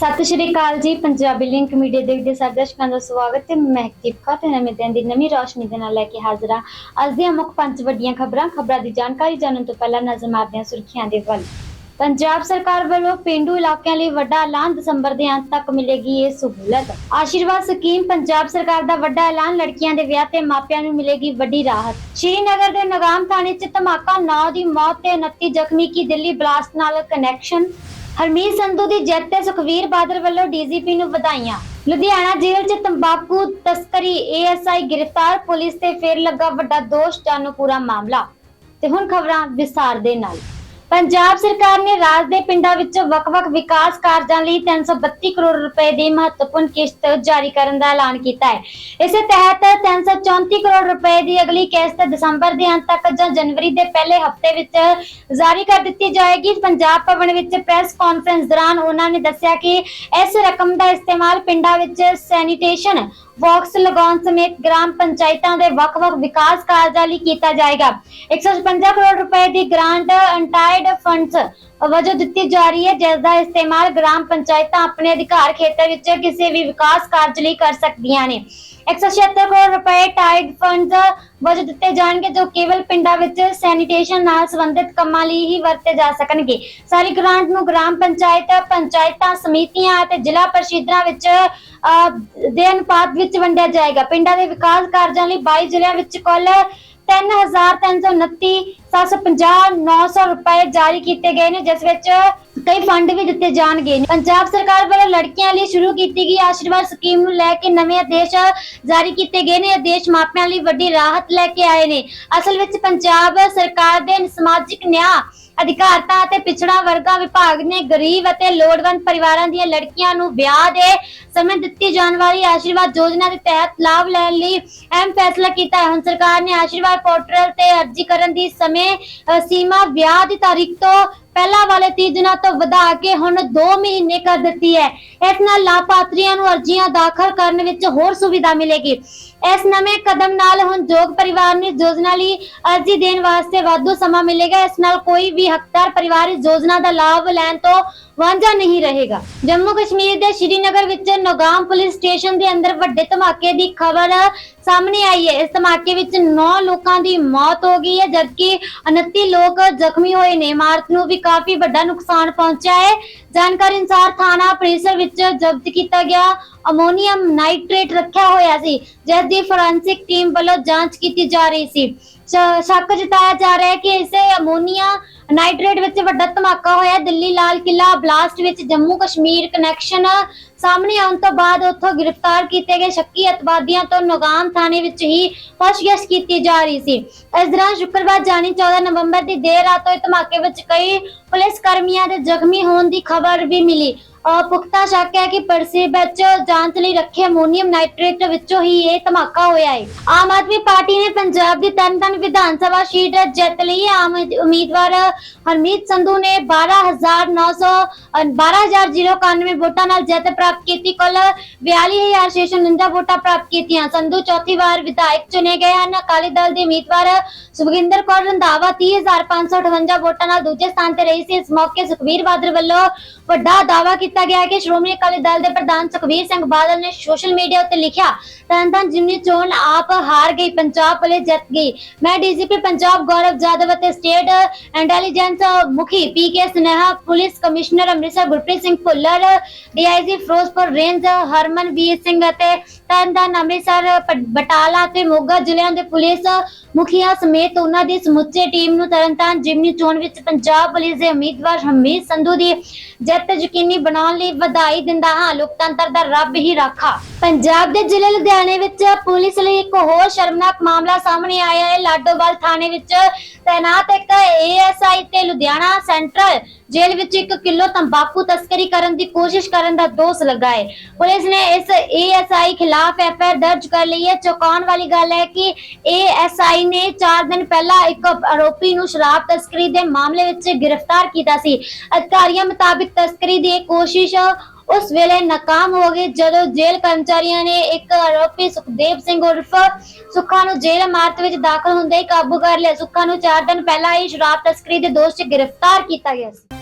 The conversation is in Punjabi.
ਸਤਿ ਸ਼੍ਰੀ ਅਕਾਲ ਜੀ, ਪੰਜਾਬੀ ਲਿੰਕ ਮੀਡੀਆ ਦੇਖਦੇ ਸਾਰੇ ਦਰਸ਼ਕਾਂ ਦਾ ਸਵਾਗਤ ਹੈ ਮੈਂ ਦੀਪਕਾ ਤੇ ਨਵੇਂ ਦਿਨ ਦੀ ਨਵੀਂ ਰੋਸ਼ਨੀ ਦੇ ਨਾਲ ਲੈ ਕੇ ਹਾਜ਼ਰ ਹਾਂ। ਅੱਜ ਦੀਆਂ ਮੁੱਖ ਪੰਜ ਵੱਡੀਆਂ ਖਬਰਾਂ ਖਬਰਾਂ ਦੀ ਜਾਣਕਾਰੀ ਜਾਣਨ ਤੋਂ ਪਹਿਲਾਂ ਨਜ਼ਰ ਮਾਰਦੇ ਹਾਂ ਸੁਰਖੀਆਂ ਦੇ ਵੱਲ। ਪੰਜਾਬ ਸਰਕਾਰ ਵੱਲੋਂ ਪਿੰਡੂ ਇਲਾਕਿਆਂ ਲਈ ਵੱਡਾ ਐਲਾਨ ਦਸੰਬਰ ਦੇ ਅੰਤ ਤੱਕ ਮਿਲੇਗੀ ਇਹ ਸਹੂਲਤ। ਆਸ਼ੀਰਵਾਦ ਸਕੀਮ ਪੰਜਾਬ ਸਰਕਾਰ ਦਾ ਵੱਡਾ ਐਲਾਨ ਲੜਕੀਆਂ ਦੇ ਵਿਆਹ ਤੇ ਮਾਪਿਆਂ ਨੂੰ ਮਿਲੇਗੀ ਵੱਡੀ ਰਾਹਤ। ਸ਼੍ਰੀਨਗਰ ਦੇ ਨਗਾਮ ਥਾਣੇ 'ਚ ਧਮਾਕਾ 9 ਦੀ ਮੌਤ ਤੇ 29 ਜ਼ਖਮੀ, ਕੀ ਦਿੱਲੀ ਬਲਾਸਟ ਨਾਲ ਕਨੈਕਸ਼ਨ ਹਰਮੀਤ ਸੰਧੂ ਦੀ ਜਿੱਤ ਤੇ ਸੁਖਵੀਰ ਬਾਦਲ ਵੱਲੋਂ ਡੀਜੀਪੀ ਨੂੰ ਵਧਾਈਆਂ। ਲੁਧਿਆਣਾ ਜੇਲ੍ਹ 'ਚ ਤੰਬਾਕੂ ਤਸਕਰੀ ਏਐਸਆਈ ਗ੍ਰਿਫਤਾਰ, ਪੁਲਿਸ ਤੇ ਫੇਰ ਲੱਗਾ ਵੱਡਾ ਦੋਸ਼, ਜਾਣੋ ਪੂਰਾ ਮਾਮਲਾ। ਤੇ ਹੁਣ ਖਬਰਾਂ ਵਿਸਾਰ ਦੇ ਨਾਲ। ਪੰਜਾਬ ਸਰਕਾਰ ਨੇ ਰਾਜ ਦੇ ਪਿੰਡਾਂ ਵਿੱਚ ਵੱਖ-ਵੱਖ ਵਿਕਾਸ ਕਾਰਜਾਂ ਲਈ 332 ਕਰੋੜ ਰੁਪਏ ਦੀ ਮਹੱਤਵਪੂਰਨ ਕਿਸ਼ਤ ਜਾਰੀ ਕਰਨ ਦਾ ਐਲਾਨ ਕੀਤਾ ਹੈ। ਇਸੇ ਤਹਿਤ 334 ਕਰੋੜ ਰੁਪਏ ਦੀ ਅਗਲੀ ਕਿਸ਼ਤ ਦਸੰਬਰ ਦੇ ਅੰਤ ਤੱਕ ਜਾਂ ਜਨਵਰੀ ਦੇ ਪਹਿਲੇ ਹਫ਼ਤੇ ਵਿੱਚ ਜਾਰੀ ਕਰ ਦਿੱਤੀ ਜਾਏਗੀ। ਪੰਜਾਬ ਭਵਨ ਵਿੱਚ ਪ੍ਰੈਸ ਕਾਨਫਰੰਸ ਦੌਰਾਨ ਉਹਨਾਂ ਨੇ ਦੱਸਿਆ ਕਿ ਇਸ ਰਕਮ ਦਾ ਇਸਤੇਮਾਲ ਪਿੰਡਾਂ ਵਿੱਚ ਸੈਨੀਟੇਸ਼ਨ ਬਾਕਸ ਲਗਾਉਣ ਸਮੇਤ ਗ੍ਰਾਮ ਪੰਚਾਇਤਾਂ ਦੇ ਵੱਖ-ਵੱਖ ਵਿਕਾਸ ਕਾਰਜਾਂ ਲਈ ਕੀਤਾ ਜਾਏਗਾ। 156 ਕਰੋੜ ਰੁਪਏ ਦੀ ਗ੍ਰਾਂਟ ਅਨਟਾਈਡ ਫੰਡਸ ਵਜੋਂ ਦਿੱਤੀ ਜਾ ਰਹੀ ਹੈ ਜਿਸ ਦਾ ਇਸਤੇਮਾਲ ਗ੍ਰਾਮ ਪੰਚਾਇਤਾਂ ਆਪਣੇ ਅਧਿਕਾਰ ਖੇਤਰ ਵਿੱਚ ਕਿਸੇ ਵੀ ਵਿਕਾਸ ਕਾਰਜ ਲਈ ਕਰ ਸਕਦੀਆਂ ਨੇ। 176 ਕਰੋੜ ਰੁਪਏ ਟਾਈਡ ਫੰਡਸ ਵਜੋਂ ਦਿੱਤੇ ਜਾਣਗੇ ਜੋ ਕੇਵਲ ਪਿੰਡਾਂ ਵਿੱਚ ਸੈਨੀਟੇਸ਼ਨ ਨਾਲ ਸੰਬੰਧਿਤ ਕੰਮਾਂ ਲਈ ਹੀ ਵਰਤੇ ਜਾ ਸਕਣਗੇ। ਸਾਰੀ ਗ੍ਰਾਂਟ ਨੂੰ ਗ੍ਰਾਮ ਪੰਚਾਇਤ, ਪੰਚਾਇਤਾਂ ਸਮਿਤੀਆਂ ਅਤੇ ਜ਼ਿਲ੍ਹਾ ਪਰਿਸ਼ਦਾਂ ਵਿੱਚ ਦੇ ਅਨੁਪਾਤ ਵਿੱਚ ਵੰਡਿਆ ਜਾਏਗਾ। ਪਿੰਡਾਂ ਦੇ ਵਿਕਾਸ ਕਾਰਜਾਂ ਲਈ 22 ਜ਼ਿਲ੍ਹਿਆਂ ਵਿੱਚ ਕੁੱਲ 3329 750 900 ਰੁਪਏ ਜਾਰੀ ਕੀਤੇ ਗਏ ਨੇ, ਜਿਸ ਵਿੱਚ ਕਈ ਫੰਡ ਵੀ ਦਿੱਤੇ ਜਾਣਗੇ। ਪੰਜਾਬ ਸਰਕਾਰ ਵੱਲੋਂ ਲੜਕੀਆਂ ਲਈ ਸ਼ੁਰੂ ਕੀਤੀ ਗਈ ਆਸ਼ੀਰਵਾਦ ਸਕੀਮ ਨੂੰ ਲੈ ਕੇ ਨਵੇਂ ਆਦੇਸ਼ ਜਾਰੀ ਕੀਤੇ ਗਏ ਨੇ। ਆਦੇਸ਼ ਮਾਪਿਆਂ ਲਈ ਵੱਡੀ ਰਾਹਤ ਲੈ ਕੇ ਆਏ ਨੇ। ਅਸਲ ਵਿੱਚ ਪੰਜਾਬ ਸਰਕਾਰ ਦੇ ਸਮਾਜਿਕ ਨਿਆਂ ਅਧਿਕਾਰਤਾ ਅਤੇ ਪਿਛੜਾ ਵਰਗਾ ਵਿਭਾਗ ਨੇ ਗਰੀਬ ਅਤੇ ਲੋੜਵੰਦ ਪਰਿਵਾਰਾਂ ਦੀਆਂ ਲੜਕੀਆਂ ਨੂੰ ਵਿਆਹ ਦੇ ਸਮੇਂ ਦਿੱਤੀ ਜਾਣ ਵਾਲੀ ਆਸ਼ੀਰਵਾਦ ਯੋਜਨਾ ਦੇ ਤਹਿਤ ਲਾਭ ਲੈਣ ਲਈ ਅਹਿਮ ਫੈਸਲਾ ਕੀਤਾ ਹੈ। ਹੁਣ ਸਰਕਾਰ ਨੇ ਆਸ਼ੀਰਵਾਦ ਪੋਰਟਲ ਤੇ ਅਰਜ਼ੀ ਕਰਨ ਦੀ ਸਮੇਂ ਅ, ਸੀਮਾ ਵਿਆਹ ਦੀ ਤਾਰੀਖ ਤੋਂ ਪਹਿਲਾਂ ਵਾਲੇ 30 ਦਿਨਾਂ ਤੋਂ ਵਧਾ ਕੇ ਹੁਣ 2 ਮਹੀਨੇ ਕਰ ਦਿੱਤੀ ਹੈ। ਇਸ ਨਾਲ ਲਾਭਪਾਤਰੀਆਂ ਨੂੰ ਅਰਜ਼ੀਆਂ ਦਾਖਲ ਕਰਨ ਵਿੱਚ ਹੋਰ ਸੁਵਿਧਾ ਮਿਲੇਗੀ। ਇਸ ਨਵੇਂ ਕਦਮ ਨਾਲ ਹੁਣ ਯੋਗ ਪਰਿਵਾਰ ਨੂੰ ਯੋਜਨਾ ਲਈ ਅਰਜ਼ੀ ਦੇਣ ਵਾਸਤੇ ਵਾਧੂ ਸਮਾਂ ਮਿਲੇਗਾ। ਇਸ ਨਾਲ ਕੋਈ ਵੀ ਹੱਕਦਾਰ ਪਰਿਵਾਰ ਇਸ ਯੋਜਨਾ ਦਾ ਲਾਭ ਲੈਣ ਤੋਂ ਵਾਂਝਾ ਨਹੀਂ ਰਹੇਗਾ। ਜੰਮੂ ਕਸ਼ਮੀਰ ਦੇ ਸ਼੍ਰੀਨਗਰ ਵਿੱਚ ਨੌਗਾਮ ਪੁਲਿਸ ਸਟੇਸ਼ਨ ਦੇ ਅੰਦਰ ਵੱਡੇ ਧਮਾਕੇ ਦੀ ਖਬਰ ਸਾਹਮਣੇ ਆਈ ਹੈ। ਇਸ ਧਮਾਕੇ ਵਿੱਚ 9 ਲੋਕਾਂ ਦੀ ਮੌਤ ਹੋ ਗਈ ਹੈ, ਜਦਕਿ 29 ਲੋਕ ਜ਼ਖਮੀ ਹੋਏ ਨੇ। ਇਮਾਰਤ ਨੂੰ ਵੀ ਕਾਫੀ ਵੱਡਾ ਨੁਕਸਾਨ ਪਹੁੰਚਿਆ ਹੈ। ਜਾਣਕਾਰੀ ਅਨੁਸਾਰ ਥਾਣਾ ਪ੍ਰੀਸਰ ਵਿੱਚ ਜ਼ਬਤ ਕੀਤਾ ਗਿਆ। ਅਮੋਨੀਅਮ ਨਾਈਟ੍ਰੇਟ ਰੱਖਿਆ ਹੋਇਆ ਸੀ ਜਿਸ ਦੀ ਫੋਰੈਂਸਿਕ ਟੀਮ ਵੱਲੋਂ ਜਾਂਚ ਕੀਤੀ ਜਾ ਰਹੀ ਸੀ। ਸ਼ੱਕ ਜਤਾਇਆ ਜਾ ਰਿਹਾ ਹੈ ਕਿ ਇਸੇ ਅਮੋਨੀਆ ਨਾਈਟ੍ਰੇਟ ਵਿੱਚ ਵੱਡਾ ਧਮਾਕਾ ਹੋਇਆ ਦਿੱਲੀ ਲਾਲ ਕਿਲਾ ਬਲਾਸਟ ਵਿੱਚ ਜੰਮੂ ਕਸ਼ਮੀਰ ਕਨੈਕਸ਼ਨ ਸਾਹਮਣੇ ਆਉਣ ਤੋਂ ਬਾਅਦ ਉੱਥੋਂ ਗ੍ਰਿਫਤਾਰ ਕੀਤੇ ਗਏ ਸ਼ੱਕੀ ਅਤਵਾਦੀਆਂ ਤੋਂ ਨਗਾਮ ਥਾਣੇ ਵਿੱਚ ਹੀ ਪੁੱਛਗਿੱਛ ਕੀਤੀ ਜਾ ਰਹੀ ਸੀ। ਇਸ ਦੌਰਾਨ ਸ਼ੁੱਕਰਵਾਰ ਜਾਨੀ 14 ਨਵੰਬਰ ਦੀ ਦੇਰ ਰਾਤ ਹੋਏ ਧਮਾਕੇ ਵਿੱਚ ਕਈ ਪੁਲਿਸ ਕਰਮੀਆਂ ਦੇ ਜ਼ਖਮੀ ਹੋਣ ਦੀ ਖਬਰ ਵੀ ਮਿਲੀ। ਪੁਖਤਾ ਸ਼ੱਕ ਹੈ ਕਿ ਪਰਸੇ ਵਿੱਚ ਜਾਂਚ ਲਈ ਰੱਖੇ ਅਮੋਨੀਅਮ ਨਾਈਟ੍ਰੇਟ ਵਿੱਚੋਂ ਹੀ ਇਹ ਧਮਾਕਾ ਹੋਇਆ ਹੈ। ਆਮ ਆਦਮੀ ਪਾਰਟੀ ਨੇ ਪੰਜਾਬ ਦੀ ਤਰਨਤਾਰਨ ਵਿਧਾਨ ਸਭਾ ਸੀਟ ਜਿੱਤ ਲਈ ਹੈ। ਆਮ ਉਮੀਦਵਾਰ ਹਰਮੀਤ ਸੰਧੂ ਨੇ 12900 12091 ਵੋਟਾਂ ਨਾਲ ਜਿੱਤ ਪ੍ਰਾਪਤ ਕੀਤੀ। ਕੁੱਲ 42649 ਵੋਟਾਂ ਪ੍ਰਾਪਤ ਕੀਤੀਆਂ। ਸੰਧੂ ਚੌਥੀ ਵਾਰ ਵਿਧਾਇਕ ਚੁਣੇ ਗਏ ਹਨ। ਅਕਾਲੀ ਦਲ ਦੇ ਉਮੀਦਵਾਰ ਸੁਖਵਿੰਦਰ ਕੌਰ ਰੰਧਾਵਾ 30558 ਵੋਟਾਂ ਨਾਲ ਦੂਜੇ ਸਥਾਨ ਤੇ ਰਹੀ ਸੀ। ਇਸ ਮੌਕੇ ਸੁਖਵੀਰ ਬਾਦਲ ਵੱਲੋਂ ਵੱਡਾ ਦਾਅਵਾ ਕੀਤਾ ਗਿਆ ਹੈ ਕਿ ਸ਼੍ਰੋਮਣੀ ਅਕਾਲੀ ਦਲ ਦੇ ਪ੍ਰਧਾਨ ਸੁਖਵੀਰ ਸਿੰਘ ਬਾਦਲ ਨੇ ਸੋਸ਼ਲ ਮੀਡੀਆ ਉੱਤੇ ਲਿਖਿਆ, ਤਰਨਤਾਰਨ ਜਿਮਨੀ ਚੋਣ ਆਪ ਹਾਰ ਗਈ, ਪੰਜਾਬ ਪੁਲਿਸ ਜਿੱਤ ਗਈ। ਮੈਂ ਡੀਜੀਪੀ ਪੰਜਾਬ ਗੌਰਵ ਜਾਦਵ ਅਤੇ ਸਟੇਟ ਇੰਟੈਲੀਜੈਂਸ ਮੁਖੀ PK Sneha, police commissioner Amritsar Gurpreet Singh Bhullar, DIG Ferozepur range Harmanveer Singh ਅਤੇ ਤਰਨਤਾਰਨ ਅੰਮ੍ਰਿਤਸਰ ਬਟਾਲਾ ਅਤੇ ਮੋਗਾ ਜ਼ਿਲ੍ਹਿਆਂ ਦੇ ਪੁਲਿਸ ਮੁਖੀਆਂ ਸਮੇਤ ਉਹਨਾਂ ਦੀ ਸਮੁੱਚੇ ਟੀਮ ਨੂੰ ਤਰਨਤਾਰਨ ਜਿਮਨੀ ਚੋਣ ਵਿੱਚ ਪੰਜਾਬ ਪੁਲਿਸ ਦੇ ਉਮੀਦਵਾਰ ਹਮੀਦ ਸੰਧੂ ਦੀ ਜਿੱਤ ਯਕੀਨੀ ਬਣਾ ਬਣਾਉਣ ਲਈ ਵਧਾਈ ਦਿੰਦਾ ਹਾਂ। ਲੋਕਤੰਤਰ ਦਾ ਰੱਬ ਹੀ ਰਾਖਾ। ਪੰਜਾਬ ਦੇ ਜ਼ਿਲ੍ਹੇ ਲੁਧਿਆਣੇ ਵਿੱਚ ਪੁਲਿਸ ਲਈ ਇੱਕ ਹੋਰ ਸ਼ਰਮਨਾਕ ਮਾਮਲਾ ਸਾਹਮਣੇ ਆਇਆ ਹੈ। ਲਾਡੋਵਾਲ ਥਾਣੇ ਵਿੱਚ ਤੈਨਾਤ ਇੱਕ ਏਐਸਆਈ ਤੇ ਲੁਧਿਆਣਾ ਸੈਂਟਰਲ ਜੇਲ੍ਹ ਵਿੱਚ 1 ਕਿਲੋ ਤੰਬਾਕੂ ਤਸਕਰੀ ਕਰਨ ਦੀ ਕੋਸ਼ਿਸ਼ ਕਰਨ ਦਾ ਦੋਸ਼ ਲੱਗਾ ਪੁਲਿਸ ਨੇ ਇਸ ਏਐਸਆਈ ਖਿਲਾਫ ਐਫਆਈਆਰ ਦਰਜ ਕਰ ਲਈ ਹੈ। ਚੌਂਕਾਉਣ ਵਾਲੀ ਗੱਲ ਹੈ ਕਿ ਏਐਸਆਈ ਨੇ 4 ਦਿਨ ਪਹਿਲਾਂ ਇੱਕ ਆਰੋਪੀ ਨੂੰ ਸ਼ਰਾਬ ਤਸਕਰੀ ਦੇ ਮਾਮਲੇ ਵਿੱਚ ਗ੍ਰਿਫਤਾਰ ਕੀਤਾ ਸੀ। ਅਧਿਕਾਰੀਆਂ ਮੁਤਾਬਿਕ ਤਸਕਰੀ ਦੀ ਕੋਸ਼ਿਸ਼ ਉਸ ਵੇਲੇ ਨਾਕਾਮ ਹੋ ਗਈ, ਜਦੋਂ ਜੇਲ੍ਹ ਕਰਮਚਾਰੀਆਂ ਨੇ ਇੱਕ ਆਰੋਪੀ ਸੁਖਦੇਵ ਸਿੰਘ ਉਰਫ ਸੁੱਖਾ ਨੂੰ ਜੇਲ੍ਹ ਇਮਾਰਤ ਵਿੱਚ ਦਾਖਲ ਹੁੰਦੇ ਹੀ ਕਾਬੂ ਕਰ ਲਿਆ। ਸੁੱਖਾ ਨੂੰ 4 ਦਿਨ ਪਹਿਲਾਂ ਹੀ ਸ਼ਰਾਬ ਤਸਕਰੀ ਦੇ ਦੋਸ਼ 'ਚ ਗ੍ਰਿਫਤਾਰ ਕੀਤਾ ਗਿਆ ਸੀ।